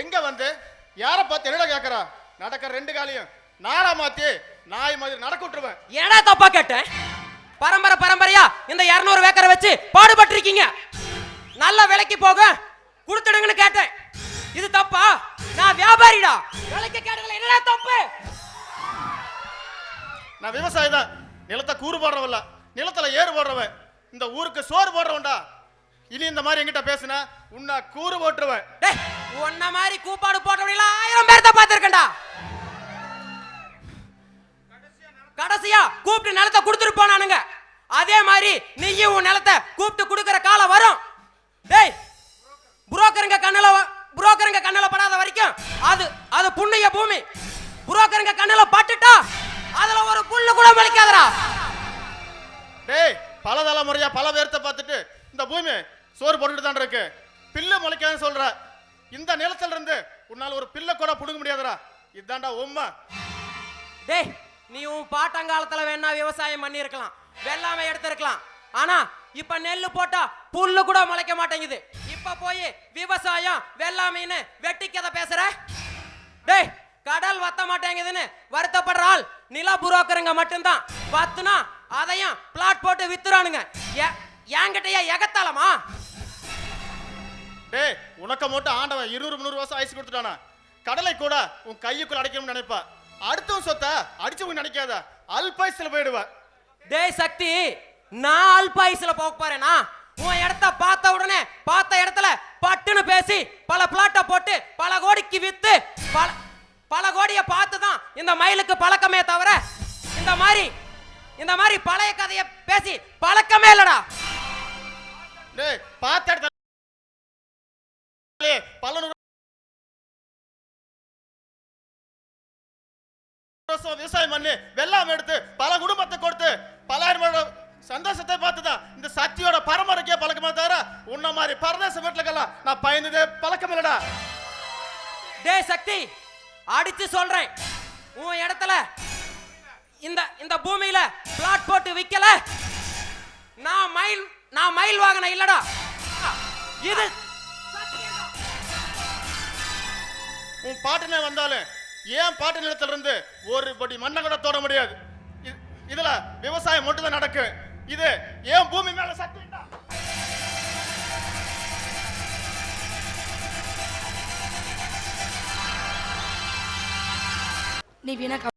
எங்க வந்து? யார பார்த்து என்னடா கேக்குறா? நடக்கிற ரெண்டு காலையும். நாடா மாத்தி நாய் மாதிரி நடக்க விட்டுருவேன். ஏடா தப்பா கேட்டேன் பரம்பரை பரம்பரையா இந்த 200 ஏக்கரை வச்சு பாடுபட்டிருக்கீங்க. நல்ல விலைக்கு போக கொடுத்துடுங்கன்னு கேட்டேன். இது தப்பா? நான் வியாபாரிடா. விலைக்கு கேட்டதுல என்னடா தப்பு? நான் விவசாயி தான். நிலத்தை கூறு போடுறவல்ல நிலத்துல ஏறு போடுறவன். இந்த ஊருக்கு சோறு போடுறவன்டா. இனி இந்த மாதிரி என்கிட்ட பேசுன உன்னை கூறு போட்டுருவேன். டேய் உன்ன மாதிரி கூப்பாடு போட்டவங்கள ஆயிரம் பேர் தான் பார்த்திருக்கேன்டா. கடைசியா கூப்பிட்டு நிலத்தை கொடுத்துட்டு போனானுங்க. அதே மாதிரி நீயும் உன் நிலத்தை கூப்பிட்டு கொடுக்குற காலம் வரும். டேய் புரோக்கருங்க கண்ணுல புரோக்கருங்க கண்ணுல படாத வரைக்கும் அது அது புண்ணிய பூமி. புரோக்கருங்க கண்ணுல பட்டுட்டா அதுல ஒரு புல்லு கூட மலிக்காதரா டேய் பல தலைமுறையா பல பேர்த்த பார்த்துட்டு இந்த பூமி சோறு போட்டுட்டு தான் இருக்கு. பில்லு முளைக்காதுன்னு சொல்ற. இந்த நிலத்துல இருந்து உன்னால ஒரு பிள்ளை கூட புடுங்க முடியாதுடா. இதான்டா உண்மை டேய் நீ உன் பாட்டங்காலத்துல வேணா விவசாயம் பண்ணியிருக்கலாம். வெள்ளாமை எடுத்திருக்கலாம். ஆனா இப்ப நெல்லு போட்டா புல்லு கூட முளைக்க மாட்டேங்குது. இப்ப போய் விவசாயம் வெள்ளாமைன்னு வெட்டி கதை பேசுற? டேய் கடல் வத்த மாட்டேங்குதுன்னு வருத்தப்படுற ஆள் நில புரோக்கருங்க மட்டும்தான். வத்துனா அதையும் பிளாட் போட்டு வித்துறானுங்க. எ- என்கிட்டயா எகத்தாளமா டேய் உனக்க மட்டும் ஆண்டவன் இருநூறு முந்நூறு வருஷம் ஆயுசு கொடுத்துட்டானா? கடலை கூட உன் கையுக்குள்ள அடைக்கணும்னு நினைப்பா. அடுத்தவன் சொத்தை அடிச்சவங்க நினைக்காத. அல்பாயுசுல போயிடுவ. டேய் சக்தி நான் அல்பாயுசுல போக போறேனா? உன் இடத்த பார்த்த உடனே பார்த்த இடத்துல பட்டுன்னு பேசி பல பிளாட்டை போட்டு பல கோடிக்கு வித்து பல பல கோடியை பார்த்து தான் இந்த மயிலுக்கு பழக்கமே தவிர இந்த மாதிரி இந்த மாதிரி பழைய கதையை பேசி பழக்கமே இல்லடா. டேய் பார்த்த இடத்துல பல வருஷம் விவசாயம் பண்ணி வெள்ளாமை எடுத்து பல குடும்பத்தை கொடுத்து பலாயிரம் சந்தோஷத்தை பார்த்துதான். இந்த சக்தியோட பரம்பரைக்கே பழக்கமா தவிர உன்ன மாதிரி பரதேச வீட்டுலக்கெல்லாம் நான் பயந்ததே பழக்கம் இல்லடா டே சக்தி அடிச்சு சொல்றேன். உன் இடத்துல இந்த இந்த பூமியில பிளாட் போட்டு விக்கல. நான் மயில் நான் மயில் வாங்கின இல்லடா. இது உன் பாட்டனே வந்தாலும் ஏன் பாட்டு நிலத்திலிருந்து ஒரு படி மண்ணை கூட தொட முடியாது? இதுல விவசாயம் மட்டும் தான் நடக்கும் இது ஏன் பூமி மேல சக்தி நீ வீணா